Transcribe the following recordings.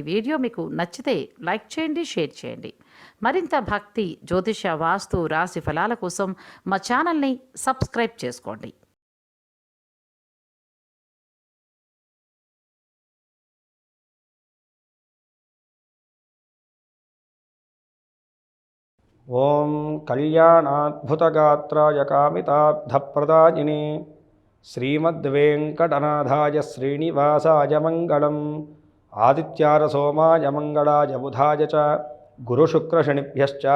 ఈ వీడియో మీకు నచ్చితే లైక్ చేయండి షేర్ చేయండి. మరింత భక్తి జ్యోతిష వాస్తు రాశి ఫలాల కోసం మా ఛానల్ని సబ్స్క్రైబ్ చేసుకోండి. ఓం కళ్యాణాద్భుతగాత్రాయ కామితార్థప్రదాయిని శ్రీమద్వేంకటనాథాయ శ్రీనివాసాయ మంగళం. ఆదిత్యార సోమాయ మంగళాయ బుధాయ చ గురుశుక్రశనిభ్యశ్చ.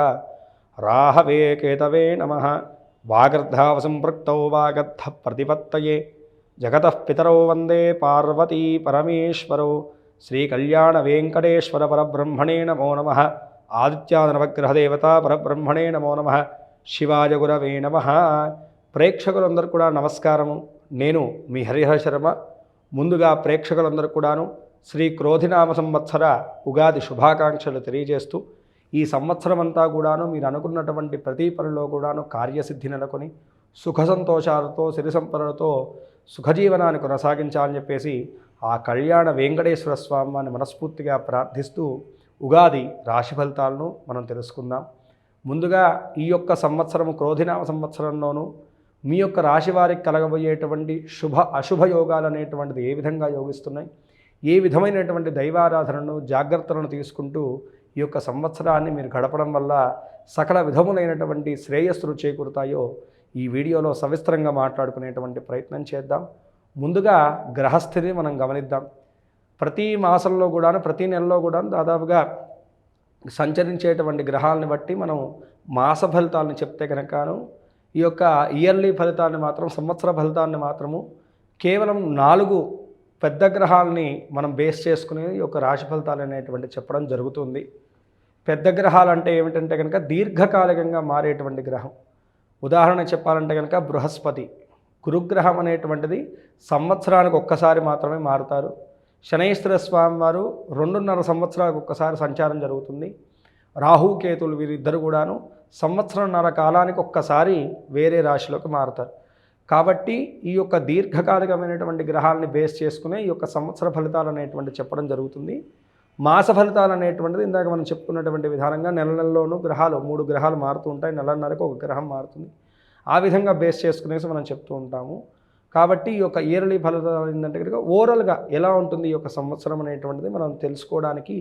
రాహవే కేతవే నమ. వాగర్ధావసంపృక్తౌ వాగర్ధ ప్రతిపత్తయే జగత పితరౌ వందే పార్వతీ పరమేశ్వరౌ. శ్రీకళ్యాణవేంకటేశ్వర పరబ్రహ్మణే నమో నమ. ఆదిత్యానవగ్రహదేవత పరబ్రహ్మణే నమో నమ. శివాజగురవే నమ. ప్రేక్షకులందరూ కూడా నమస్కారము. నేను మీ హరిహర శర్మ. ముందుగా ప్రేక్షకులందరూ కూడాను శ్రీ క్రోధినామ సంవత్సర ఉగాది శుభాకాంక్షలు తెలియజేస్తూ ఈ సంవత్సరం అంతా కూడాను మీరు అనుకున్నటువంటి ప్రతి పనిలో కూడాను కార్యసిద్ధి నెలకొని సుఖ సంతోషాలతో సిరి సంపదలతో సుఖజీవనాన్ని కొనసాగించాలని చెప్పేసి ఆ కళ్యాణ వెంకటేశ్వర స్వామిని మనస్ఫూర్తిగా ప్రార్థిస్తూ ఉగాది రాశి ఫలితాలను మనం తెలుసుకుందాం. ముందుగా ఈ యొక్క సంవత్సరము క్రోధినామ సంవత్సరంలోనూ మీ యొక్క రాశి వారికి కలగబోయేటువంటి శుభ అశుభ యోగాలు అనేటువంటిది ఏ విధంగా యోగిస్తున్నాయి? ఏ విధమైనటువంటి దైవారాధనను జాగ్రత్తలను తీసుకుంటూ ఈ యొక్క సంవత్సరాన్ని మీరు గడపడం వల్ల సకల విధములైనటువంటి శ్రేయస్సులు చేకూరుతాయో ఈ వీడియోలో సవిస్తరంగా మాట్లాడుకునేటువంటి ప్రయత్నం చేద్దాం. ముందుగా గ్రహస్థితిని మనం గమనిద్దాం. ప్రతి మాసంలో కూడాను ప్రతి నెలలో కూడా దాదాపుగా సంచరించేటువంటి గ్రహాలను బట్టి మనం మాస ఫలితాలను చెప్తే కనుకను ఈ యొక్క ఇయర్లీ ఫలితాన్ని మాత్రం సంవత్సర ఫలితాన్ని మాత్రము కేవలం నాలుగు పెద్ద గ్రహాలని మనం బేస్ చేసుకుని ఒక యొక్క రాశి ఫలితాలు అనేటువంటి చెప్పడం జరుగుతుంది. పెద్ద గ్రహాలు అంటే ఏమిటంటే కనుక దీర్ఘకాలికంగా మారేటువంటి గ్రహం. ఉదాహరణ చెప్పాలంటే కనుక బృహస్పతి. గురుగ్రహం అనేటువంటిది సంవత్సరానికి ఒక్కసారి మాత్రమే మారుతారు. శనైశ్వర స్వామి వారు రెండున్నర సంవత్సరాలకు ఒక్కసారి సంచారం జరుగుతుంది. రాహు కేతులు వీరిద్దరు కూడాను సంవత్సరంన్నర కాలానికి ఒక్కసారి వేరే రాశిలోకి మారుతారు. కాబట్టి ఈ యొక్క దీర్ఘకాలికమైనటువంటి గ్రహాలని బేస్ చేసుకునే ఈ యొక్క సంవత్సర ఫలితాలు అనేటువంటి చెప్పడం జరుగుతుంది. మాస ఫలితాలు అనేటువంటిది ఇందాక మనం చెప్పుకున్నటువంటి విధానంగా నెల నెలలోనూ గ్రహాలు మూడు గ్రహాలు మారుతూ ఉంటాయి. నెలన్నరకు ఒక గ్రహం మారుతుంది. ఆ విధంగా బేస్ చేసుకునేసి మనం చెప్తూ ఉంటాము. కాబట్టి ఈ యొక్క ఇయర్లీ ఫలితాలు ఏంటంటే కనుక ఓవరాల్గా ఎలా ఉంటుంది ఈ యొక్క సంవత్సరం అనేటువంటిది మనం తెలుసుకోవడానికి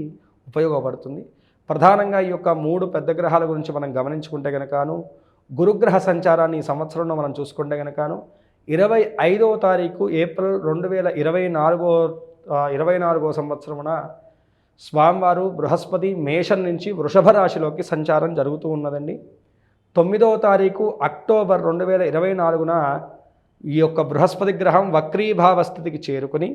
ఉపయోగపడుతుంది. ప్రధానంగా ఈ యొక్క మూడు పెద్ద గ్రహాల గురించి మనం గమనించుకుంటే కనుకను గురుగ్రహ సంచారాన్ని ఈ సంవత్సరంలో మనం చూసుకుంటే కనుకను ఇరవై ఐదవ తారీఖు ఏప్రిల్ రెండు వేల ఇరవై నాలుగో ఇరవై నాలుగో సంవత్సరమున స్వామివారు బృహస్పతి మేషం నుంచి వృషభ రాశిలోకి సంచారం జరుగుతూ ఉన్నదండి. తొమ్మిదవ తారీఖు అక్టోబర్ రెండు వేల ఇరవై నాలుగున ఈ యొక్క బృహస్పతి గ్రహం వక్రీభావ స్థితికి చేరుకుని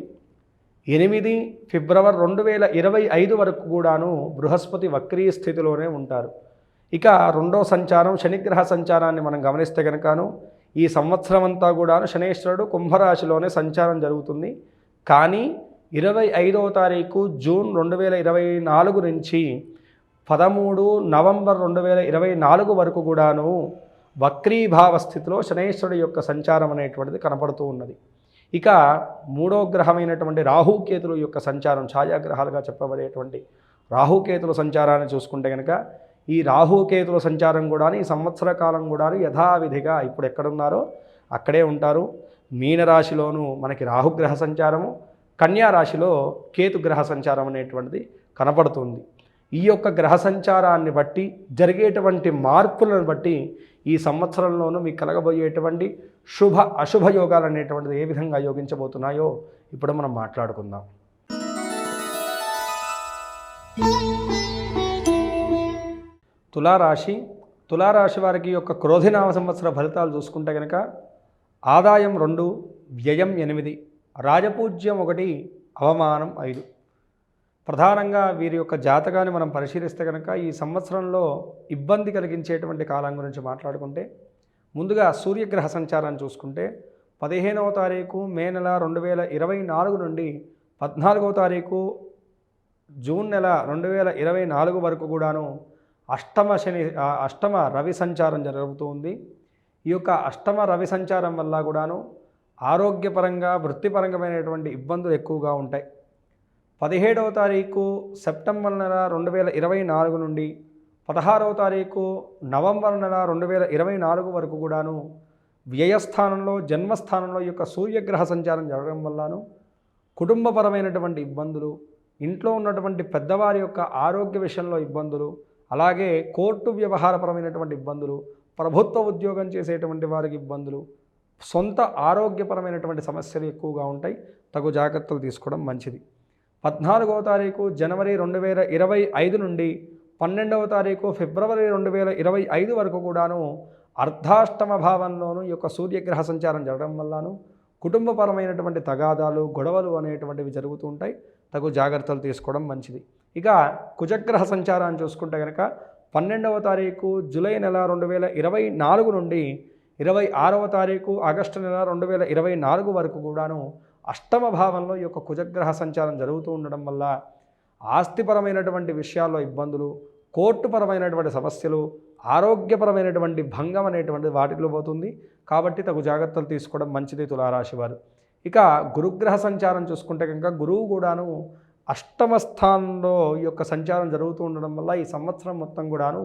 ఎనిమిది ఫిబ్రవరి రెండు వేల ఇరవై ఐదు వరకు కూడాను బృహస్పతి వక్రీ స్థితిలోనే ఉంటారు. ఇక రెండో సంచారం శనిగ్రహ సంచారాన్ని మనం గమనిస్తే కనుకను ఈ సంవత్సరం అంతా కూడాను శనేశ్వరుడు కుంభరాశిలోనే సంచారం జరుగుతుంది. కానీ ఇరవై ఐదవ తారీఖు జూన్ రెండు వేల ఇరవై నాలుగు నుంచి పదమూడు నవంబర్ రెండు వేల ఇరవై నాలుగు వరకు కూడాను వక్రీభావ స్థితిలో శనేశ్వరుడు యొక్క సంచారం అనేటువంటిది కనపడుతూ ఉన్నది. ఇక మూడో గ్రహమైనటువంటి రాహుకేతుల యొక్క సంచారం ఛాయాగ్రహాలుగా చెప్పబడేటువంటి రాహుకేతుల సంచారాన్ని చూసుకుంటే కనుక ఈ రాహుకేతుల సంచారం కూడా ఈ సంవత్సర కాలం కూడా యథావిధిగా ఇప్పుడు ఎక్కడున్నారో అక్కడే ఉంటారు. మీనరాశిలోనూ మనకి రాహుగ్రహ సంచారము కన్యా రాశిలో కేతుగ్రహ సంచారం అనేటువంటిది కనపడుతుంది. ఈ యొక్క గ్రహ సంచారాన్ని బట్టి జరిగేటువంటి మార్పులను బట్టి ఈ సంవత్సరంలోనూ మీకు కలగబోయేటువంటి శుభ అశుభ యోగాలు అనేటువంటిది ఏ విధంగా యోగించబోతున్నాయో ఇప్పుడు మనం మాట్లాడుకుందాం. తులారాశి తులారాశి వారికి యొక్క క్రోధినామ సంవత్సర ఫలితాలు చూసుకుంటే కనుక ఆదాయం రెండు వ్యయం ఎనిమిది రాజపూజ్యం ఒకటి అవమానం ఐదు. ప్రధానంగా వీరి యొక్క జాతకాన్ని మనం పరిశీలిస్తే కనుక ఈ సంవత్సరంలో ఇబ్బంది కలిగించేటువంటి కాలం గురించి మాట్లాడుకుంటే ముందుగా సూర్యగ్రహ సంచారాన్ని చూసుకుంటే పదిహేనవ తారీఖు మే నెల రెండు వేల ఇరవై నాలుగు నుండి పద్నాలుగవ తారీఖు జూన్ నెల రెండు వేల ఇరవై నాలుగు వరకు కూడాను అష్టమ శని అష్టమ రవి సంచారం జరుగుతుంది ఈ యొక్క అష్టమ రవి సంచారం వల్ల కూడాను ఆరోగ్యపరంగా వృత్తిపరంగమైనటువంటి ఇబ్బందులు ఎక్కువగా ఉంటాయి. పదిహేడవ తారీఖు సెప్టెంబర్ నెల రెండు వేల ఇరవై నాలుగు నుండి పదహారవ తారీఖు నవంబర్ నెల రెండు వేల ఇరవై నాలుగు వరకు కూడాను వ్యయస్థానంలో జన్మస్థానంలో ఈ యొక్క సూర్యగ్రహ సంచారం జరగడం వల్లను కుటుంబపరమైనటువంటి ఇబ్బందులు ఇంట్లో ఉన్నటువంటి పెద్దవారి యొక్క ఆరోగ్య విషయంలో ఇబ్బందులు అలాగే కోర్టు వ్యవహారపరమైనటువంటి ఇబ్బందులు ప్రభుత్వ ఉద్యోగం చేసేటువంటి వారికి ఇబ్బందులు సొంత ఆరోగ్యపరమైనటువంటి సమస్యలు ఎక్కువగా ఉంటాయి. తగు జాగ్రత్తలు తీసుకోవడం మంచిది. పద్నాలుగవ తారీఖు జనవరి రెండు వేల ఇరవై ఐదు నుండి పన్నెండవ తారీఖు ఫిబ్రవరి రెండు వేల ఇరవై ఐదు వరకు కూడాను అర్ధాష్టమ భావంలోనూ ఈ యొక్క సూర్యగ్రహ సంచారం జరగడం వల్లను కుటుంబపరమైనటువంటి తగాదాలు గొడవలు అనేటువంటివి జరుగుతూ ఉంటాయి. తగు జాగ్రత్తలు తీసుకోవడం మంచిది. ఇక కుజగ్రహ సంచారాన్ని చూసుకుంటే కనుక పన్నెండవ తారీఖు జూలై నెల రెండు వేల ఇరవై నాలుగు నుండి ఇరవై ఆరవ తారీఖు ఆగస్టు నెల రెండు వేల ఇరవై నాలుగు వరకు కూడాను అష్టమ భావంలో ఈ యొక్క కుజగ్రహ సంచారం జరుగుతూ ఉండడం వల్ల ఆస్తిపరమైనటువంటి విషయాల్లో ఇబ్బందులు కోర్టుపరమైనటువంటి సమస్యలు ఆరోగ్యపరమైనటువంటి భంగం అనేటువంటి వాటిలో పోతుంది. కాబట్టి తగు జాగ్రత్తలు తీసుకోవడం మంచిది తులారాశి వారు. ఇక గురుగ్రహ సంచారం చూసుకుంటే కనుక గురువు కూడాను అష్టమ స్థానంలో ఈ యొక్క సంచారం జరుగుతూ ఉండడం వల్ల ఈ సంవత్సరం మొత్తం కూడాను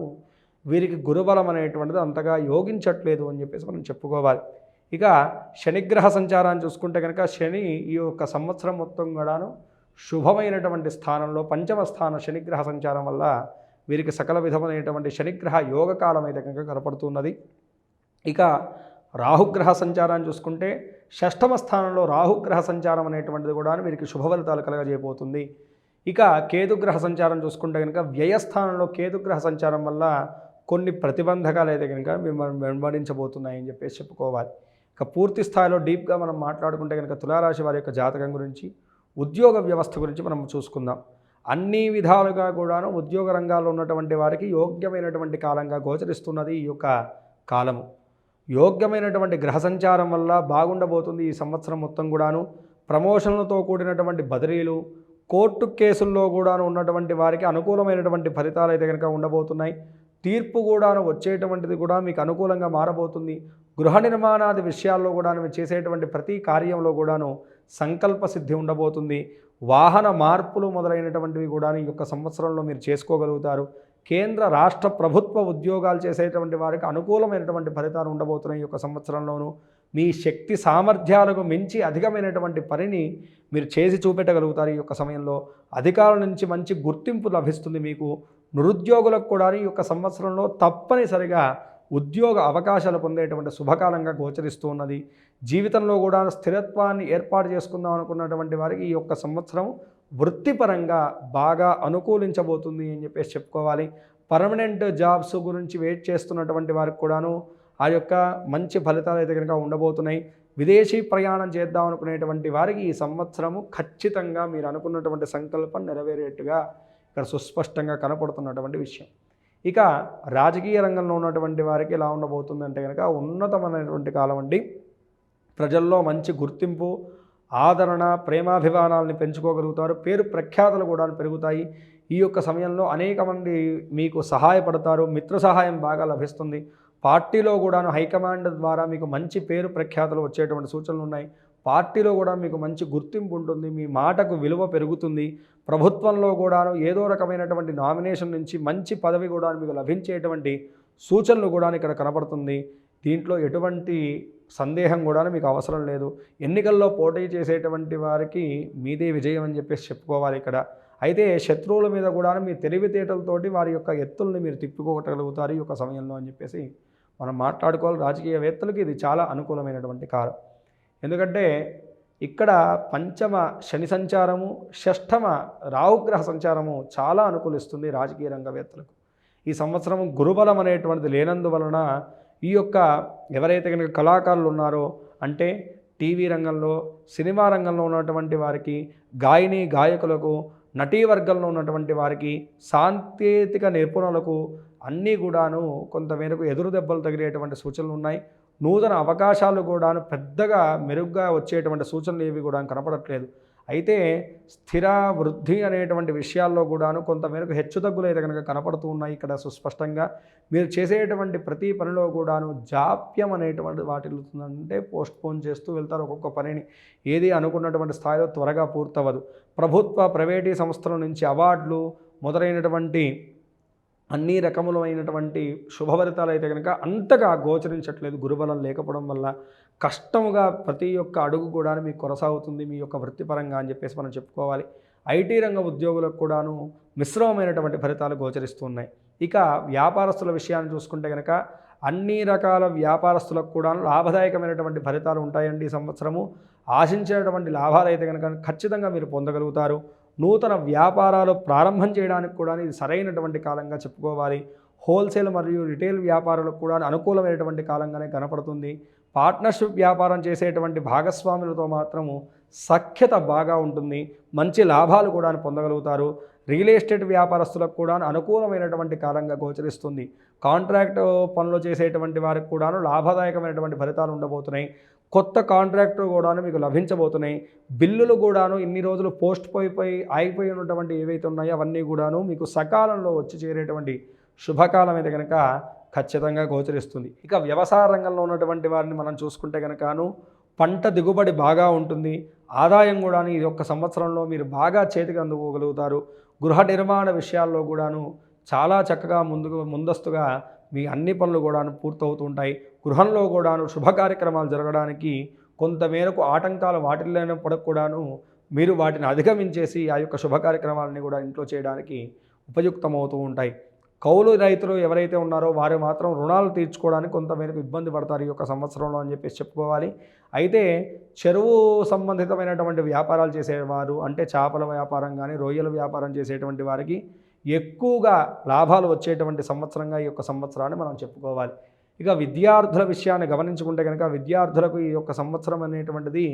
వీరికి గురుబలం అనేటువంటిది అంతగా యోగించట్లేదు అని చెప్పేసి మనం చెప్పుకోవాలి. ఇక శనిగ్రహ సంచారాన్ని చూసుకుంటే కనుక శని ఈ యొక్క సంవత్సరం మొత్తం కూడాను శుభమైనటువంటి స్థానంలో పంచమ స్థాన శనిగ్రహ సంచారం వల్ల వీరికి సకల విధమైనటువంటి శనిగ్రహ యోగకాలం అయితే కనుక కనపడుతున్నది. ఇక రాహుగ్రహ సంచారాన్ని చూసుకుంటే షష్టమ స్థానంలో రాహుగ్రహ సంచారం అనేటువంటిది కూడా వీరికి శుభఫలితాలు కలగజేయబోతుంది. ఇక కేతుగ్రహ సంచారం చూసుకుంటే కనుక వ్యయస్థానంలో కేతుగ్రహ సంచారం వల్ల కొన్ని ప్రతిబంధకాలు అయితే కనుక మిమ్మల్ని వెంబడించబోతున్నాయని చెప్పేసి చెప్పుకోవాలి. ఇక పూర్తి స్థాయిలో డీప్గా మనం మాట్లాడుకుంటే కనుక తులారాశి వారి యొక్క జాతకం గురించి ఉద్యోగ వ్యవస్థ గురించి మనం చూసుకుందాం. అన్ని విధాలుగా కూడాను ఉద్యోగ రంగాల్లో ఉన్నటువంటి వారికి యోగ్యమైనటువంటి కాలంగా గోచరిస్తున్నది ఈ యొక్క కాలము. యోగ్యమైనటువంటి గ్రహ సంచారం వల్ల బాగుండబోతుంది ఈ సంవత్సరం మొత్తం కూడాను. ప్రమోషన్లతో కూడినటువంటి బదిలీలు కోర్టు కేసుల్లో కూడాను ఉన్నటువంటి వారికి అనుకూలమైనటువంటి ఫలితాలు అయితే కనుక ఉండబోతున్నాయి. తీర్పు కూడాను వచ్చేటువంటిది కూడా మీకు అనుకూలంగా మారబోతుంది. గృహ నిర్మాణాది విషయాల్లో కూడా మీరు చేసేటువంటి ప్రతి కార్యంలో కూడాను సంకల్ప సిద్ధి ఉండబోతుంది. వాహన మార్పులు మొదలైనటువంటివి కూడా ఈ యొక్క సంవత్సరంలో మీరు చేసుకోగలుగుతారు. కేంద్ర రాష్ట్ర ప్రభుత్వ ఉద్యోగాలు చేసేటువంటి వారికి అనుకూలమైనటువంటి ఫలితాలు ఉండబోతున్నాయి ఈ యొక్క సంవత్సరంలోనూ. మీ శక్తి సామర్థ్యాలకు మించి అధికమైనటువంటి పనిని మీరు చేసి చూపెట్టగలుగుతారు ఈ యొక్క సమయంలో. అధికారుల నుంచి మంచి గుర్తింపు లభిస్తుంది మీకు. నిరుద్యోగులకు కూడా ఈ యొక్క సంవత్సరంలో తప్పనిసరిగా ఉద్యోగ అవకాశాలు పొందేటువంటి శుభకాలంగా గోచరిస్తూ ఉన్నది. జీవితంలో కూడా స్థిరత్వాన్ని ఏర్పాటు చేసుకుందాం అనుకున్నటువంటి వారికి ఈ యొక్క సంవత్సరం వృత్తిపరంగా బాగా అనుకూలించబోతుంది అని చెప్పేసి చెప్పుకోవాలి. పర్మనెంట్ జాబ్స్ గురించి వెయిట్ చేస్తున్నటువంటి వారికి కూడాను ఆ యొక్క మంచి ఫలితాలు అయితే కనుక ఉండబోతున్నాయి. విదేశీ ప్రయాణం చేద్దాం అనుకునేటువంటి వారికి ఈ సంవత్సరము ఖచ్చితంగా మీరు అనుకున్నటువంటి సంకల్పం నెరవేరేట్టుగా ఇక్కడ సుస్పష్టంగా కనపడుతున్నటువంటి విషయం. ఇక రాజకీయ రంగంలో ఉన్నటువంటి వారికి ఎలా ఉండబోతుందంటే కనుక ఉన్నతమైనటువంటి కాలం అండి. ప్రజల్లో మంచి గుర్తింపు ఆదరణ ప్రేమాభిమానాలని పెంచుకోగలుగుతారు. పేరు ప్రఖ్యాతలు కూడా పెరుగుతాయి. ఈ యొక్క సమయంలో అనేక మంది మీకు సహాయపడతారు. మిత్ర సహాయం బాగా లభిస్తుంది. పార్టీలో కూడాను హైకమాండ్ ద్వారా మీకు మంచి పేరు ప్రఖ్యాతలు వచ్చేటువంటి సూచనలు ఉన్నాయి. పార్టీలో కూడా మీకు మంచి గుర్తింపు ఉంటుంది. మీ మాటకు విలువ పెరుగుతుంది. ప్రభుత్వంలో కూడాను ఏదో రకమైనటువంటి నామినేషన్ నుంచి మంచి పదవి కూడా మీకు లభించేటువంటి సూచనలు కూడా ఇక్కడ కనపడుతుంది. దీంట్లో ఎటువంటి సందేహం కూడా మీకు అవసరం లేదు. ఎన్నికల్లో పోటీ చేసేటువంటి వారికి మీదే విజయం అని చెప్పేసి చెప్పుకోవాలి ఇక్కడ. అయితే శత్రువుల మీద కూడా మీ తెలివితేటలతోటి వారి యొక్క ఎత్తుల్ని మీరు తిప్పుకోగలుగుతారు ఈ యొక్క సమయంలో అని చెప్పేసి మనం మాట్లాడుకోవాలి. రాజకీయవేత్తలకి ఇది చాలా అనుకూలమైనటువంటి కాలం ఎందుకంటే ఇక్కడ పంచమ శని సంచారము షష్ఠమ రావుగ్రహ సంచారము చాలా అనుకూలిస్తుంది రాజకీయ రంగవేత్తలకు. ఈ సంవత్సరం గురుబలం అనేటువంటిది లేనందువలన ఈ యొక్క ఎవరైతే కనుక కళాకారులు ఉన్నారో అంటే టీవీ రంగంలో సినిమా రంగంలో ఉన్నటువంటి వారికి గాయని గాయకులకు నటీ వర్గంలో ఉన్నటువంటి వారికి సాంకేతిక నిపుణులకు అన్నీ కూడాను కొంతమేరకు ఎదురు దెబ్బలు తగిలేటువంటి సూచనలు ఉన్నాయి. నూతన అవకాశాలు కూడాను పెద్దగా మెరుగ్గా వచ్చేటువంటి సూచనలు ఏవి కూడా కనపడట్లేదు. అయితే స్థిర వృద్ధి అనేటువంటి విషయాల్లో కూడాను కొంతమేరకు హెచ్చుతగ్గులు అయితే కనుక కనపడుతూ ఉన్నాయి ఇక్కడ సుస్పష్టంగా. మీరు చేసేటువంటి ప్రతి పనిలో కూడాను జాప్యం అనేటువంటి వాటిల్లుతుందంటే పోస్ట్ పోన్ చేస్తూ వెళ్తారు ఒక్కొక్క పనిని. ఏది అనుకున్నటువంటి స్థాయిలో త్వరగా పూర్తవదు ప్రభుత్వ ప్రైవేటీ సంస్థల నుంచి అవార్డులు మొదలైనటువంటి అన్ని రకములైనటువంటి శుభఫలితాలు అయితే కనుక అంతగా గోచరించట్లేదు. గురుబలం లేకపోవడం వల్ల కష్టముగా ప్రతి ఒక్క అడుగు కూడా మీకు కొనసాగుతుంది. మీ యొక్క వృత్తిపరంగా అని చెప్పేసి మనం చెప్పుకోవాలి. ఐటీ రంగ ఉద్యోగులకు కూడాను మిశ్రమమైనటువంటి ఫలితాలు గోచరిస్తున్నాయి ఇక వ్యాపారస్తుల విషయాన్ని చూసుకుంటే కనుక అన్ని రకాల వ్యాపారస్తులకు కూడా లాభదాయకమైనటువంటి ఫలితాలు ఉంటాయండి ఈ సంవత్సరము. ఆశించినటువంటి లాభాలు అయితే కనుక ఖచ్చితంగా మీరు పొందగలుగుతారు. నూతన వ్యాపారాలు ప్రారంభం చేయడానికి కూడా ఇది సరైనటువంటి కాలంగా చెప్పుకోవాలి. హోల్సేల్ మరియు రిటైల్ వ్యాపారులకు కూడా అనుకూలమైనటువంటి కాలంగానే కనపడుతుంది. పార్ట్నర్షిప్ వ్యాపారం చేసేటువంటి భాగస్వాములతో మాత్రము సఖ్యత బాగా ఉంటుంది. మంచి లాభాలు కూడా పొందగలుగుతారు. రియల్ ఎస్టేట్ వ్యాపారస్తులకు కూడా అనుకూలమైనటువంటి కాలంగా గోచరిస్తుంది. కాంట్రాక్ట్ పనులు చేసేటువంటి వారికి కూడాను లాభదాయకమైనటువంటి ఫలితాలు ఉండబోతున్నాయి. కొత్త కాంట్రాక్టర్ కూడాను మీకు లభించబోతున్నాయి. బిల్లులు కూడాను ఇన్ని రోజులు పోస్ట్ పోయిపోయి ఆగిపోయి ఉన్నటువంటి ఏవైతే ఉన్నాయో అవన్నీ కూడాను మీకు సకాలంలో వచ్చి చేరేటువంటి శుభకాలం అయితే కనుక ఖచ్చితంగా గోచరిస్తుంది. ఇక వ్యవసాయ రంగంలో ఉన్నటువంటి వారిని మనం చూసుకుంటే కనుకను పంట దిగుబడి బాగా ఉంటుంది. ఆదాయం కూడాను ఈ యొక్క సంవత్సరంలో మీరు బాగా చేతికి అందుకోగలుగుతారు. గృహ నిర్మాణ విషయాల్లో కూడాను చాలా చక్కగా ముందుకు ముందస్తుగా మీ అన్ని పనులు కూడాను పూర్తవుతూ ఉంటాయి. గృహంలో కూడాను శుభ కార్యక్రమాలు జరగడానికి కొంతమేరకు ఆటంకాలు వాటిల్లోనప్పటికి కూడాను మీరు వాటిని అధిగమించేసి ఆ యొక్క శుభ కార్యక్రమాలని కూడా ఇంట్లో చేయడానికి ఉపయుక్తమవుతూ ఉంటాయి. కౌలు రైతులు ఎవరైతే ఉన్నారో వారు మాత్రం రుణాలు తీర్చుకోవడానికి కొంతమేరకు ఇబ్బంది పడతారు ఈ యొక్క సంవత్సరంలో అని చెప్పేసి చెప్పుకోవాలి. అయితే చెరువు సంబంధితమైనటువంటి వ్యాపారాలు చేసేవారు అంటే చేపల వ్యాపారం కానీ రొయ్యల వ్యాపారం చేసేటువంటి వారికి ఎక్కువగా లాభాలు వచ్చేటువంటి సంవత్సరంగా ఈ యొక్క సంవత్సరాన్ని మనం చెప్పుకోవాలి. ఇక విద్యార్థుల విషయాన్ని గమనించుకుంటే కనుక విద్యార్థులకు ఈ యొక్క సంవత్సరం అనేటువంటిది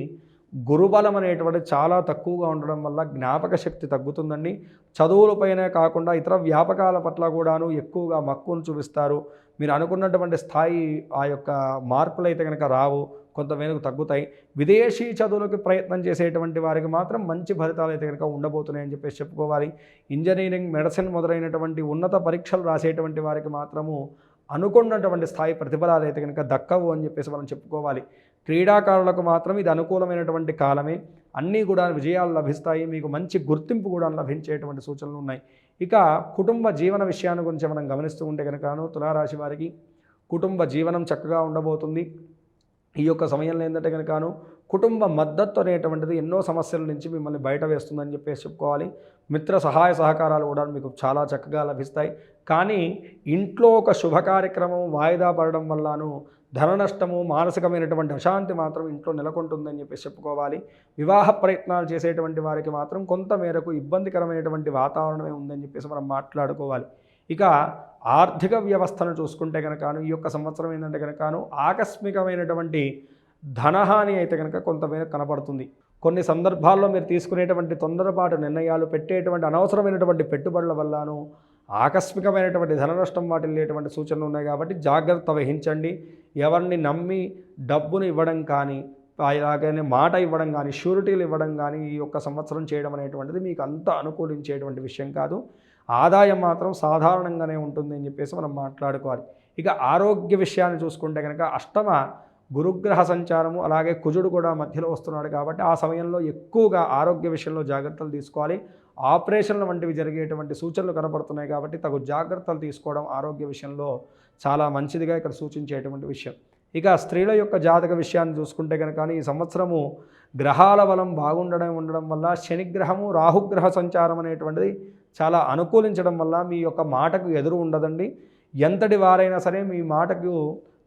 గురుబలం అనేటువంటిది చాలా తక్కువగా ఉండడం వల్ల జ్ఞాపక శక్తి తగ్గుతుందండి. చదువులపైనే కాకుండా ఇతర వ్యాపకాల పట్ల కూడాను ఎక్కువగా మక్కువను చూపిస్తారు. మీరు అనుకున్నటువంటి స్థాయి ఆ యొక్క మార్పులు అయితే కనుక రావు కొంతమేరకు తగ్గుతాయి. విదేశీ చదువులకు ప్రయత్నం చేసేటువంటి వారికి మాత్రం మంచి ఫలితాలు అయితే కనుక ఉండబోతున్నాయని చెప్పేసి చెప్పుకోవాలి. ఇంజనీరింగ్ మెడిసిన్ మొదలైనటువంటి ఉన్నత పరీక్షలు రాసేటువంటి వారికి మాత్రము అనుకున్నటువంటి స్థాయి ప్రతిఫలాలు అయితే కనుక దక్కవు అని చెప్పేసి మనం చెప్పుకోవాలి. క్రీడాకారులకు మాత్రం ఇది అనుకూలమైనటువంటి కాలమే. అన్నీ కూడా విజయాలు లభిస్తాయి. మీకు మంచి గుర్తింపు కూడా లభించేటువంటి సూచనలు ఉన్నాయి. ఇక కుటుంబ జీవన విషయాన్ని గురించి మనం గమనిస్తూ ఉంటే కనుకను తులారాశి వారికి కుటుంబ జీవనం చక్కగా ఉండబోతుంది. ఈ యొక్క సమయంలో ఏంటంటే కనుకను కుటుంబ మద్దతు అనేటువంటిది ఎన్నో సమస్యల నుంచి మిమ్మల్ని బయట వేస్తుందని చెప్పేసి చెప్పుకోవాలి. మిత్ర సహాయ సహకారాలు కూడా మీకు చాలా చక్కగా లభిస్తాయి. కానీ ఇంట్లో ఒక శుభ కార్యక్రమం వాయిదా పడడం వల్లను ధన నష్టము మానసికమైనటువంటి అశాంతి మాత్రం ఇంట్లో నెలకొంటుందని చెప్పేసి చెప్పుకోవాలి. వివాహ ప్రయత్నాలు చేసేటువంటి వారికి మాత్రం కొంత మేరకు ఇబ్బందికరమైనటువంటి వాతావరణమే ఉందని చెప్పేసి మనం మాట్లాడుకోవాలి. ఇక ఆర్థిక వ్యవస్థను చూసుకుంటే కనుకను ఈ యొక్క సంవత్సరం ఏంటంటే కనుకను ఆకస్మికమైనటువంటి ధనహాని అయితే కనుక కొంతమేర కనపడుతుంది కొన్ని సందర్భాల్లో మీరు తీసుకునేటువంటి తొందరపాటు నిర్ణయాలు పెట్టేటువంటి అనవసరమైనటువంటి పెట్టుబడుల వల్లను ఆకస్మికమైనటువంటి ధన నష్టం వాటిల్లేటువంటి సూచనలు ఉన్నాయి కాబట్టి జాగ్రత్త వహించండి. ఎవరిని నమ్మి డబ్బును ఇవ్వడం కానీ అలాగనే మాట ఇవ్వడం కానీ షూరిటీలు ఇవ్వడం కానీ ఈ యొక్క సంవత్సరం చేయడం అనేటువంటిది మీకు అంత అనుకూలించేటువంటి విషయం కాదు. ఆదాయం మాత్రం సాధారణంగానే ఉంటుంది అని చెప్పేసి మనం మాట్లాడుకోవాలి. ఇక ఆరోగ్య విషయాన్ని చూసుకుంటే కనుక అష్టమ గురుగ్రహ సంచారము అలాగే కుజుడు కూడా మధ్యలో వస్తున్నాడు కాబట్టి ఆ సమయంలో ఎక్కువగా ఆరోగ్య విషయంలో జాగ్రత్తలు తీసుకోవాలి. ఆపరేషన్లు వంటివి జరిగేటువంటి సూచనలు కనపడుతున్నాయి కాబట్టి తగు జాగ్రత్తలు తీసుకోవడం ఆరోగ్య విషయంలో చాలా మంచిదిగా ఇక్కడ సూచించేటువంటి విషయం. ఇక స్త్రీల యొక్క జాతక విషయాన్ని చూసుకుంటే కనుక ఈ సంవత్సరము గ్రహాల బలం బాగుండడం ఉండడం వల్ల శనిగ్రహము రాహుగ్రహ సంచారం అనేటువంటిది చాలా అనుకూలించడం వల్ల మీ యొక్క మాటకు ఎదురు ఉండదండి. ఎంతటి వారైనా సరే మీ మాటకు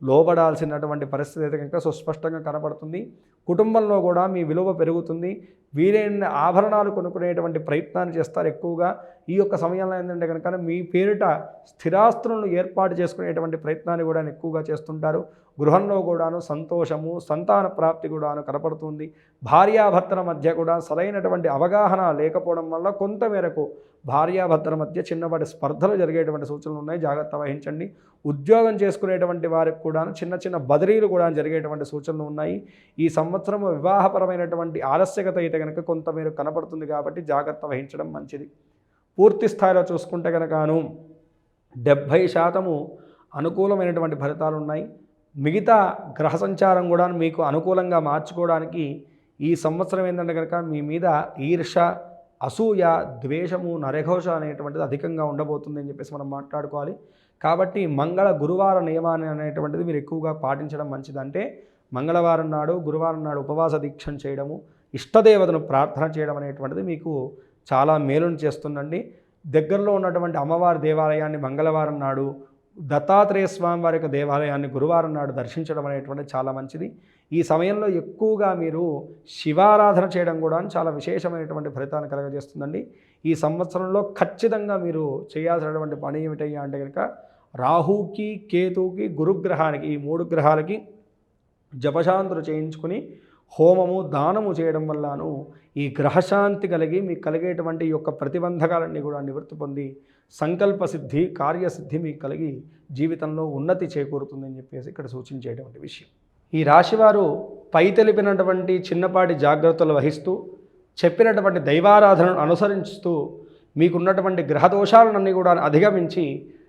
లోబడాల్సినటువంటి పరిస్థితి అయితే కనుక సుస్పష్టంగా కనపడుతుంది. కుటుంబంలో కూడా మీ విలువ పెరుగుతుంది. వీలైన ఆభరణాలు కొనుక్కునేటువంటి ప్రయత్నాన్ని చేస్తారు ఎక్కువగా. ఈ యొక్క సమయంలో ఏంటంటే కనుక మీ పేరిట స్థిరాస్తులను ఏర్పాటు చేసుకునేటువంటి ప్రయత్నాన్ని కూడా ఎక్కువగా చేస్తుంటారు. గృహంలో కూడాను సంతోషము సంతాన ప్రాప్తి కూడాను కనపడుతుంది. భార్యాభర్తల మధ్య కూడా సరైనటువంటి అవగాహన లేకపోవడం వల్ల కొంతమేరకు భార్యాభర్తల మధ్య చిన్నపాటి స్పర్ధలు జరిగేటువంటి సూచనలు ఉన్నాయి. జాగ్రత్త వహించండి. ఉద్యోగం చేసుకునేటువంటి వారికి కూడా చిన్న చిన్న బదిలీలు కూడా జరిగేటువంటి సూచనలు ఉన్నాయి. ఈ సంవత్సరం వివాహపరమైనటువంటి ఆలస్యకత అయితే కనుక కొంత మీరు కనపడుతుంది కాబట్టి జాగ్రత్త వహించడం మంచిది. పూర్తి స్థాయిలో చూసుకుంటే కనుకను డెబ్భై శాతము అనుకూలమైనటువంటి ఫలితాలు ఉన్నాయి మిగతా గ్రహ సంచారం కూడా మీకు అనుకూలంగా మార్చుకోవడానికి ఈ సంవత్సరం ఏంటంటే కనుక మీ మీద ఈర్ష అసూయ ద్వేషము నరఘోష అనేటువంటిది అధికంగా ఉండబోతుంది అని చెప్పేసి మనం మాట్లాడుకోవాలి. కాబట్టి మంగళ గురువార నియమాన్ని అనేటువంటిది మీరు ఎక్కువగా పాటించడం మంచిదంటే మంగళవారం నాడు గురువారం నాడు ఉపవాస దీక్షను చేయడము ఇష్టదేవతను ప్రార్థన చేయడం అనేటువంటిది మీకు చాలా మేలును చేస్తుందండి. దగ్గరలో ఉన్నటువంటి అమ్మవారి దేవాలయాన్ని మంగళవారం నాడు దత్తాత్రేయ స్వామి వారి యొక్క దేవాలయాన్ని గురువారం నాడు దర్శించడం అనేటువంటిది చాలా మంచిది. ఈ సమయంలో ఎక్కువగా మీరు శివారాధన చేయడం కూడా చాలా విశేషమైనటువంటి ఫలితాన్ని కలగజేస్తుందండి. ఈ సంవత్సరంలో ఖచ్చితంగా మీరు చేయాల్సినటువంటి పని ఏమిటయ్యా అంటే కనుక రాహుకి కేతుకి గురుగ్రహానికి ఈ మూడు గ్రహాలకి జపశాంతులు చేయించుకుని హోమము దానము చేయడం వల్లను ఈ గ్రహశాంతి కలిగి మీకు కలిగేటువంటి యొక్క ప్రతిబంధకాలన్నీ కూడా నివృత్తి పొంది సంకల్ప సిద్ధి కార్యసిద్ధి మీకు కలిగి జీవితంలో ఉన్నతి చేకూరుతుందని చెప్పేసి ఇక్కడ సూచించేటువంటి విషయం. ఈ రాశివారు పై తెలిపినటువంటి చిన్నపాటి జాగ్రత్తలు వహిస్తూ చెప్పినటువంటి దైవారాధనను అనుసరిస్తూ మీకున్నటువంటి గ్రహదోషాలన్నీ కూడా అధిగమించి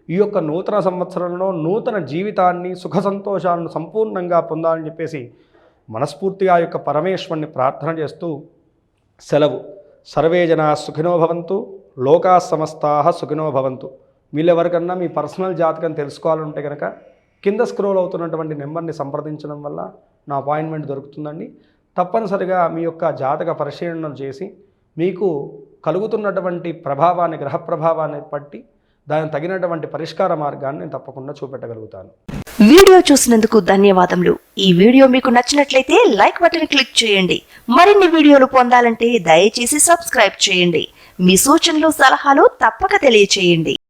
ఈ యొక్క నూతన సంవత్సరంలో నూతన జీవితాన్ని సుఖ సంతోషాలను సంపూర్ణంగా పొందాలని చెప్పేసి మనస్ఫూర్తిగా ఆ యొక్క పరమేశ్వరుని ప్రార్థన చేస్తూ సెలవు. సర్వే జనా సుఖినో భవంతు లోకా సమస్తా సుఖినో భవంతు. వీళ్ళెవరికన్నా మీ పర్సనల్ జాతకం తెలుసుకోవాలంటే కనుక కింద స్క్రోల్ అవుతున్నటువంటి నెంబర్ని సంప్రదించడం వల్ల నా అపాయింట్మెంట్ దొరుకుతుందండి. తప్పనిసరిగా మీ యొక్క జాతక పరిశీలన చేసి మీకు కలుగుతున్నటువంటి ప్రభావాన్ని గ్రహ ప్రభావాన్ని బట్టి దానికి తగినటువంటి పరిష్కార మార్గాన్ని నేను తప్పకుండా చూపెట్టగలుగుతాను. వీడియో చూసినందుకు ధన్యవాదములు. ఈ వీడియో మీకు నచ్చినట్లయితే లైక్ బటన్ క్లిక్ చేయండి. మరిన్ని వీడియోలు పొందాలంటే దయచేసి సబ్స్క్రైబ్ చేయండి. మీ సూచనలు సలహాలు తప్పక తెలియచేయండి.